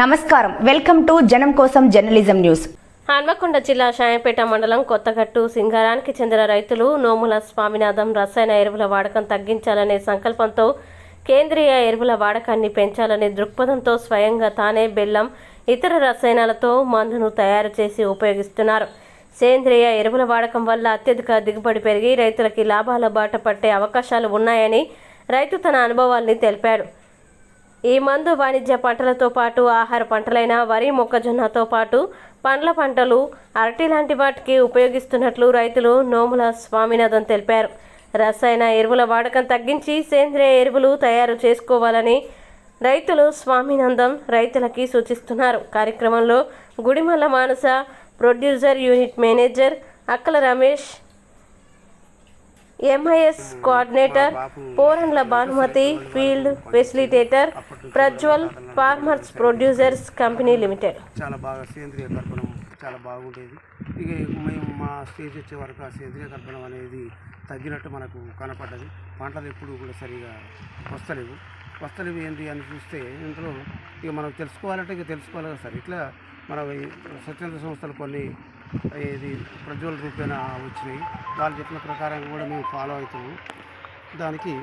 నమస్కారం. Welcome to జనం కోసం జర్నలిజం న్యూస్. హన్మకొండ జిల్లా షాయంపేట మండలం కొత్తగట్టు సింగారానికి చెందిన రైతులు నోముల స్వామినాథం రసాయన ఎరువుల వాడకం తగ్గించాలనే సంకల్పంతో కేంద్రీయ ఎరువుల వాడకాన్ని పెంచాలనే దృక్పథంతో స్వయంగా తానే బెల్లం ఇతర రసాయనాలతో మందును తయారు చేసి ఉపయోగిస్తున్నారు. సేంద్రియ ఎరువుల వాడకం వల్ల అత్యధిక దిగుబడి పెరిగి రైతులకి లాభాల బాట పట్టే అవకాశాలు ఉన్నాయని రైతు తన అనుభవాల్ని తెలిపాడు. ఈ మందు వాణిజ్య పంటలతో పాటు ఆహార పంటలైన వరి మొక్కజొన్నతో పాటు పండ్ల పంటలు అరటి లాంటి వాటికి ఉపయోగిస్తున్నట్లు రైతులు నోముల స్వామినాథన్ తెలిపారు. రసాయన ఎరువుల వాడకం తగ్గించి సేంద్రియ ఎరువులు తయారు చేసుకోవాలని రైతులు స్వామినందం రైతులకి సూచిస్తున్నారు. కార్యక్రమంలో Gudimalla Manasa producer unit manager Akkala Ramesh MIS coordinator Porandla Bhanumathi field facilitator Prajwal farmers producers company limited చాలా బాగా సేంద్రియ కల్పనం చాలా బాగుండేది. ఇక మేము మా స్టేజ్ వచ్చే వరకు ఆ సేంద్రియ కల్పనం అనేది తగ్గినట్టు మనకు కనపడ్డది. పంటలు ఎప్పుడు కూడా సరిగా వస్తలేవు. వస్తలేవు ఏంటి అని చూస్తే ఇందులో ఇక మనం తెలుసుకోవాలంటే ఇక తెలుసుకోవాలి కదా సార్. ఇట్లా మన స్వచ్ఛంద సంస్థలు కొన్ని ఇది ప్రజ్వల రూపేణ వచ్చినాయి. వాళ్ళు చెప్పిన ప్రకారం కూడా మేము ఫాలో అవుతున్నాము. దానికి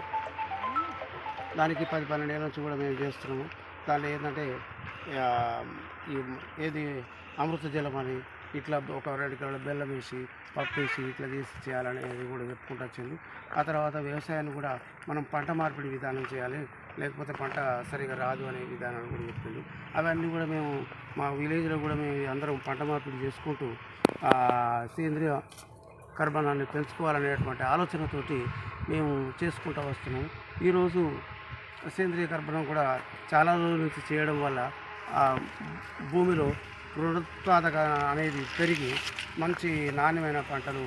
దానికి పది పన్నెండు ఏళ్ళ నుంచి కూడా మేము చేస్తున్నాము. దాంట్లో ఏంటంటే ఈ ఏది అమృత జలం అని ఇట్లా ఒక రెండు కిలోల బెల్లం వేసి పప్పు వేసి ఇట్లా చేసి చేయాలనేది కూడా చెప్పుకుంటూ వచ్చింది. ఆ తర్వాత వ్యవసాయాన్ని కూడా మనం పంట మార్పిడి విధానం చేయాలి లేకపోతే పంట సరిగా రాదు అనే విధానాన్ని కూడా చెప్పింది. అవన్నీ కూడా మేము మా విలేజ్లో కూడా మేము అందరం పంట మార్పిడి చేసుకుంటూ సేంద్రియ కర్బనాన్ని పెంచుకోవాలనేటువంటి ఆలోచనతోటి మేము చేసుకుంటూ వస్తున్నాము ఈరోజు సేంద్రియ కర్బనం కూడా చాలా రోజుల నుంచి చేయడం వల్ల ఆ భూమిలో పునరుత్పాదక అనేది పెరిగి మంచి నాణ్యమైన పంటలు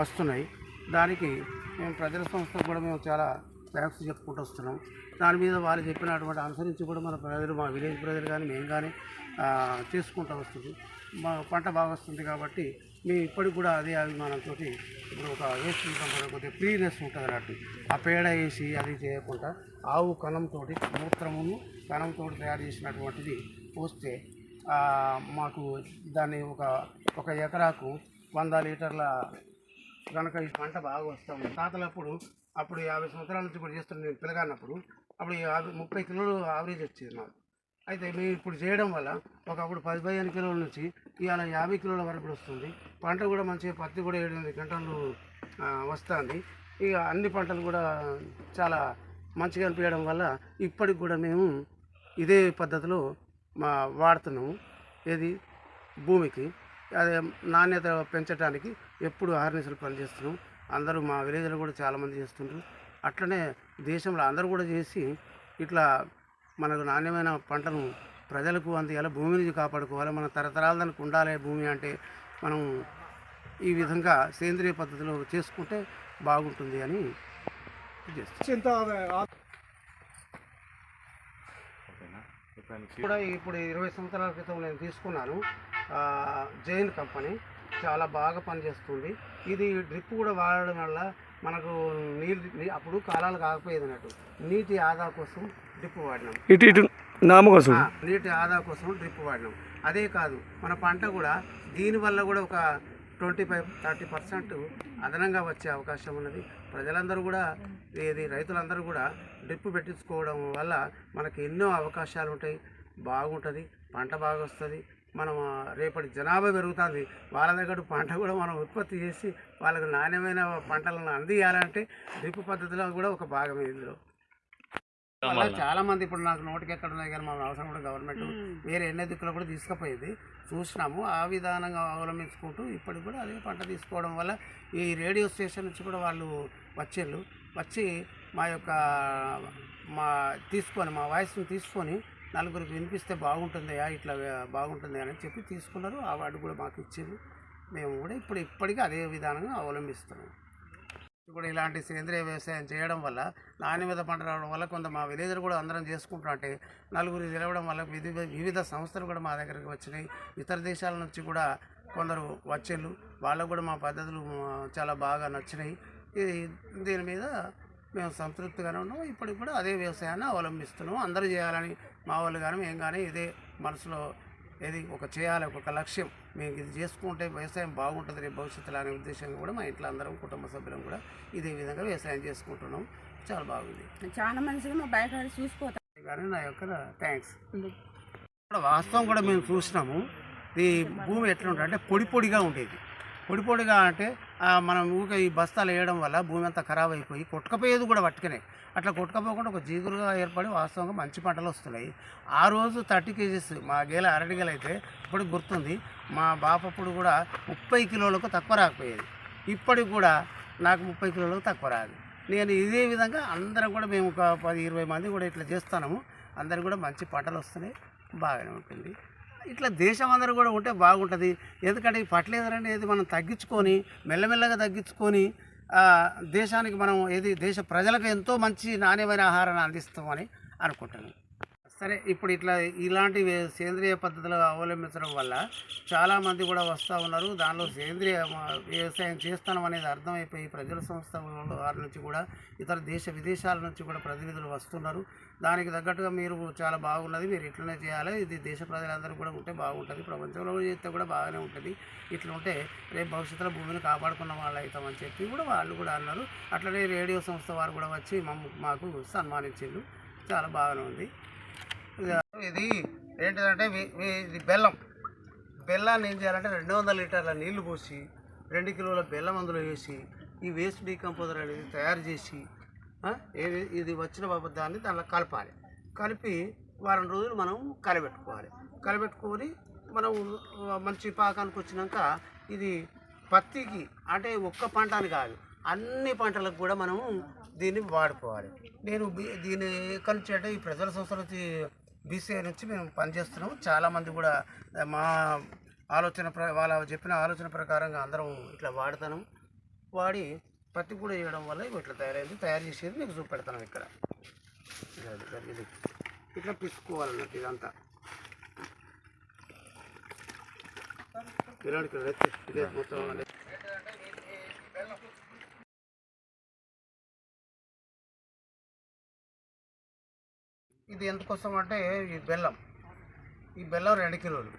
వస్తున్నాయి. దానికి మేము ప్రజల సంస్థకు కూడా మేము చాలా థ్యాంక్స్ చెప్పుకుంటూ వస్తున్నాం. దాని మీద వాళ్ళు చెప్పినటువంటి అనుసరించి కూడా మన ప్రజలు మా విలేజ్ ప్రజలు కానీ మేము కానీ చేసుకుంటూ వస్తుంది మా పంట బాగా వస్తుంది కాబట్టి మేము ఇప్పటికి కూడా అదే అభిమానంతో ఇప్పుడు ఒక వేసుకుంటాం కొద్దిగా ఫ్రీనెస్ ఉంటుంది అన్నట్టు. ఆ పేడ వేసి అది చేయకుండా ఆవు కణంతో మూత్రమును కణంతో తయారు చేసినటువంటిది పోస్తే మాకు దాన్ని ఒక ఒక ఎకరాకు వంద లీటర్ల కనుక ఈ పంట బాగా వస్తాము తాతలప్పుడు అప్పుడు యాభై సంవత్సరాల నుంచి కూడా చేస్తున్న నేను పిల్లగానప్పుడు అప్పుడు యాభై ముప్పై కిలోలు ఆవరేజ్ వచ్చేది నాకు అయితే మేము ఇప్పుడు చేయడం వల్ల ఒకప్పుడు పది పదిహేను కిలోల నుంచి ఇవాళ యాభై కిలోల వరకు వస్తుంది. పంట కూడా మంచిగా పత్తి కూడా ఏడు ఎనిమిది గంటలు వస్తుంది. ఇక అన్ని పంటలు కూడా చాలా మంచిగా అనిపించడం వల్ల ఇప్పటికి కూడా మేము ఇదే పద్ధతిలో మా వాడుతున్నాము. ఏది? భూమికి. అదే నాణ్యత పెంచడానికి ఎప్పుడు ఆర్నిసలు పనిచేస్తున్నాం. అందరూ మా విలేజ్లో కూడా చాలామంది చేస్తుంటారు అట్లనే దేశంలో అందరూ కూడా చేసి ఇట్లా మనకు నాణ్యమైన పంటను ప్రజలకు అందియాలి భూమిని కాపాడుకోవాలి. మన తరతరాల దానికి ఉండాలి భూమి అంటే మనం ఈ విధంగా సేంద్రియ పద్ధతిలో చేసుకుంటే బాగుంటుంది అని కూడా ఇప్పుడు ఇరవై సంవత్సరాల క్రితం నేను తీసుకున్నాను. ఆ, జైన్ కంపెనీ చాలా బాగా పనిచేస్తుంది. ఇది డ్రిప్ కూడా వాడడం వల్ల మనకు నీళ్ళు అప్పుడు కాలాలు కాకపోయేది అన్నట్టు. నీటి ఆదా కోసం డ్రిప్ వాడినాం. ఇటు ఇటు నామ కోసం? ఆ, నీటి ఆదా కోసం డ్రిప్ వాడినాం. అదే కాదు మన పంట కూడా దీనివల్ల కూడా ఒక ట్వంటీ ఫైవ్ థర్టీ పర్సెంట్ అదనంగా వచ్చే అవకాశం ఉన్నది. ప్రజలందరూ కూడా ఇది రైతులందరూ కూడా డ్రిప్ పెట్టించుకోవడం వల్ల మనకి ఎన్నో అవకాశాలు ఉంటాయి. బాగుంటుంది పంట బాగా వస్తుంది. మనం రేపటి జనాభా పెరుగుతుంది. వాళ్ళ దగ్గర పంట కూడా మనం ఉత్పత్తి చేసి వాళ్ళకి నాణ్యమైన పంటలను అందియాలంటే డ్రిప్ పద్ధతిలో కూడా ఒక భాగమే ఇందులో. చాలా మంది ఇప్పుడు నాకు నోటికి ఎక్కడ ఉన్నాయి కానీ మన అవసరం కూడా గవర్నమెంట్ వేరే ఎన్నో దిక్కులు కూడా తీసుకుపోయేది. చూసినాము ఆ విధానంగా అవలంబించుకుంటూ ఇప్పటికి కూడా అదే పంట తీసుకోవడం వల్ల ఈ రేడియో స్టేషన్ నుంచి కూడా వాళ్ళు వచ్చేళ్ళు. వచ్చి మా యొక్క మా తీసుకొని మా వాయిస్ని తీసుకొని నలుగురికి వినిపిస్తే బాగుంటుందయా ఇట్లా బాగుంటుంది అని చెప్పి తీసుకున్నారు. ఆ వాడు కూడా మాకు ఇచ్చింది మేము కూడా ఇప్పుడు ఇప్పటికీ అదే విధానంగా అవలంబిస్తున్నాం. ఇప్పుడు ఇలాంటి సేంద్రియ వ్యవసాయం చేయడం వల్ల నాణ్యత పంట రావడం వల్ల కొంత మా విలేజ్లో కూడా అందరం చేసుకుంటాం నలుగురు తెలవడం వల్ల వివిధ వివిధ సంస్థలు కూడా మా దగ్గరికి వచ్చినాయి. ఇతర దేశాల నుంచి కూడా కొందరు వచ్చేళ్ళు. వాళ్ళకు కూడా మా పద్ధతులు చాలా బాగా నచ్చినాయి. ఇది దీని మీద మేము సంతృప్తిగానే ఉన్నాం. ఇప్పటికి కూడా అదే వ్యవసాయాన్ని అవలంబిస్తున్నాం. అందరూ చేయాలని మా వాళ్ళు కానీ మేము కానీ ఇదే మనసులో ఏది? ఒక చేయాలి ఒక లక్ష్యం. మేము ఇది చేసుకుంటే వ్యవసాయం బాగుంటుంది రేపు భవిష్యత్తులో అనే ఉద్దేశంగా కూడా మా ఇంట్లో అందరం కుటుంబ సభ్యులం కూడా ఇదే విధంగా వ్యవసాయం చేసుకుంటున్నాం. చాలా బాగుంది. చాలా మంచిగా మా బయట వాళ్ళు చూసిపోతారు. కానీ నా యొక్క థ్యాంక్స్. వాస్తవం కూడా మేము చూసినాము. ఈ భూమి ఎట్లా ఉంటుంది అంటే పొడి పొడిగా ఉండేది. పొడి పొడిగా అంటే మనం ఊరికే ఈ బస్తాలు వేయడం వల్ల భూమి అంతా ఖరాబ్ అయిపోయి కొట్టుకపోయేది కూడా పట్టుకునే. అట్లా కొట్టుకపోకుండా ఒక జీగురుగా ఏర్పడి వాస్తవంగా మంచి పంటలు వస్తున్నాయి. ఆ రోజు థర్టీ కేజీస్ మా గేల అరటి గేల అయితే ఇప్పటికి గుర్తుంది. మా బాపప్పుడు కూడా ముప్పై కిలోలకు తక్కువ రాకపోయేది. ఇప్పటికి కూడా నాకు ముప్పై కిలోలకు తక్కువ రాదు. నేను ఇదే విధంగా అందరం కూడా మేము ఒక పది ఇరవై మంది కూడా ఇట్లా చేస్తున్నాము. అందరికి కూడా మంచి పంటలు వస్తున్నాయి. బాగానే ఉంటుంది. ఇట్లా దేశం అందరూ కూడా ఉంటే బాగుంటుంది. ఎందుకంటే ఈ ఫర్టిలైజర్ అనేది మనం తగ్గించుకొని మెల్లమెల్లగా తగ్గించుకొని దేశానికి మనం ఏది దేశ ప్రజలకు ఎంతో మంచి నాణ్యమైన ఆహారాన్ని అందిస్తామని అనుకుంటున్నాను. సరే ఇప్పుడు ఇట్లా ఇలాంటి సేంద్రియ పద్ధతులు అవలంబించడం వల్ల చాలామంది కూడా వస్తూ ఉన్నారు. దానిలో సేంద్రియ వ్యవసాయం చేస్తాం అనేది అర్థమైపోయి ప్రజల సంస్థ వారి నుంచి కూడా ఇతర దేశ విదేశాల నుంచి కూడా ప్రతినిధులు వస్తున్నారు. దానికి తగ్గట్టుగా మీరు చాలా బాగున్నది మీరు ఇట్లనే చేయాలి. ఇది దేశ ప్రజలందరూ కూడా ఉంటే బాగుంటుంది. ప్రపంచంలో చేస్తే కూడా బాగానే ఉంటుంది. ఇట్లా ఉంటే రేపు భవిష్యత్తులో భూమిని కాపాడుకున్న వాళ్ళు అవుతామని చెప్పి కూడా వాళ్ళు కూడా అన్నారు. అట్లనే రేడియో సంస్థ వారు కూడా వచ్చి మమ్మ మాకు సన్మానించిండు చాలా బాగానే ఉంది. ఇది ఏంటిదంటే ఇది బెల్లం. బెల్లాన్ని ఏం చేయాలంటే రెండు వందల లీటర్ల నీళ్ళు పోసి రెండు కిలోల బెల్లం అందులో వేసి ఈ వేస్ట్ డీకంపోజర్ అనేది తయారు చేసి ఏది ఇది వచ్చిన పదార్థాన్ని దాన్ని దాంట్లో కలపాలి. కలిపి వారం రోజులు మనం కలబెట్టుకోవాలి. కలబెట్టుకొని మనం మంచి పాకానికి వచ్చినాక ఇది పత్తికి అంటే ఒక్క పంట అని కాదు అన్ని పంటలకు కూడా మనము దీన్ని వాడుకోవాలి. నేను దీని దీన్ని ఎక్కడి నుంచి అంటే ఈ ప్రజల సంస్థ బీసీఐ నుంచి మేము పనిచేస్తున్నాము. చాలామంది కూడా మా ఆలోచన ప్ర వాళ్ళ చెప్పిన ఆలోచన ప్రకారంగా అందరం ఇట్లా వాడతాను. వాడి పత్తి కూడా చేయడం వల్ల ఇవి ఇట్లా తయారైంది. తయారు చేసేది మీకు చూపెడతాను ఇక్కడ. ఇది. ఇట్లా పిసుకోవాలన్నట్టు ఇదంతా. ఇలాంటి ఇదే మొత్తం ఇది ఎందుకోసం అంటే ఈ బెల్లం. ఈ బెల్లం రెండు కిలోలు.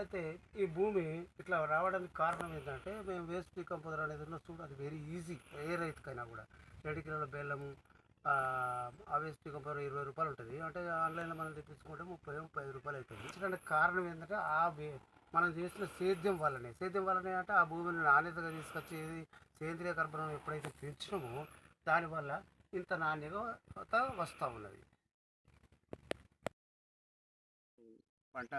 అయితే ఈ భూమి ఇట్లా రావడానికి కారణం ఏంటంటే మేము వేస్ట్ డికంపోజర్ అనేది ఉన్న చూడు అది వెరీ ఈజీ ఏ రైతుకైనా కూడా. రెండు కిలోల బెల్లము ఆ ఆ వేస్ట్ ఇరవై రూపాయలు ఉంటుంది. అంటే ఆన్లైన్లో మనం తెప్పించుకుంటే ముప్పై ముప్పై ఐదు రూపాయలు అవుతుంది ఇచ్చడానికి కారణం ఏంటంటే ఆ మనం చేసిన సేద్యం వల్లనే సేద్యం వల్లనే అంటే ఆ భూమిని నాణ్యతగా తీసుకొచ్చేది సేంద్రియ కర్బనం ఎప్పుడైతే పెంచినామో దానివల్ల ఇంత నాణ్యత వస్తూ ఉన్నది. పంట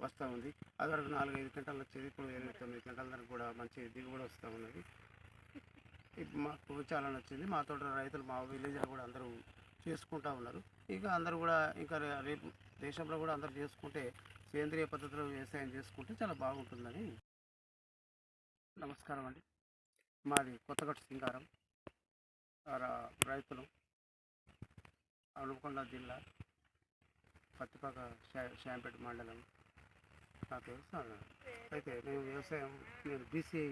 వస్తూ ఉంది. అదివరకు నాలుగు ఐదు గంటలు వచ్చేది. ఇప్పుడు ఎనిమిది తొమ్మిది గంటల దానికి కూడా మంచి దిగుబడి వస్తూ ఉన్నది. మాకు చాలా నచ్చింది. మా తోట రైతులు మా విలేజ్లో కూడా అందరూ చేసుకుంటా ఉన్నారు. ఇంకా అందరూ కూడా ఇంకా రేపు దేశంలో కూడా అందరూ చేసుకుంటే సేంద్రియ పద్ధతిలో వ్యవసాయం చేసుకుంటే చాలా బాగుంటుందని నమస్కారం అండి. మాది కొత్తగట్టు సింగారం. రైతులు అనుకొండ జిల్లా పత్తిపాక శాంపేట మండలం. నా తెలుసు అయితే మేము వ్యవసాయం నేను బీసీఐ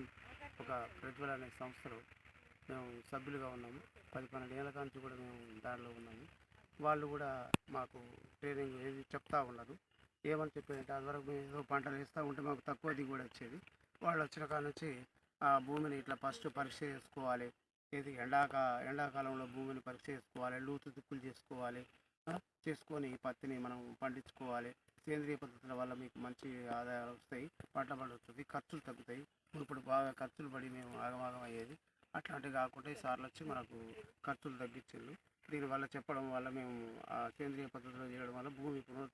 ఒక ప్రజ్వల అనే సంస్థలో మేము సభ్యులుగా ఉన్నాము. పది పన్నెండు ఏళ్ళ నుంచి కూడా మేము దారిలో ఉన్నాము. వాళ్ళు కూడా మాకు ట్రైనింగ్ ఏది చెప్తా ఉన్నారు. ఏమని చెప్పారంటే అంతవరకు మేము ఏదో పంటలు వేస్తూ ఉంటే మాకు తక్కువ దిగుబడి వచ్చేది. వాళ్ళు వచ్చిన కాడ నుంచి ఆ భూమిని ఇట్లా ఫస్ట్ పరీక్ష చేసుకోవాలి. ఇది ఎండాక ఎండాకాలంలో భూమిని పరీక్ష చేసుకోవాలి. లూతు దిక్కులు చేసుకోవాలి. చేసుకొని పత్తిని మనం పండించుకోవాలి. సేంద్రియ పద్ధతుల వల్ల మీకు మంచి ఆదాయాలు వస్తాయి. పంట పండుతుంది. ఖర్చులు తగ్గుతాయి. ఇప్పుడు బాగా ఖర్చులు పడి మేము ఆగమాగం అయ్యేది అట్లాంటివి కాకుండా ఈ సార్లు వచ్చి మనకు ఖర్చులు తగ్గించిండు దీనివల్ల చెప్పడం వల్ల మేము ఆ సేంద్రియ పద్ధతిలో చేయడం వల్ల భూమి పునరు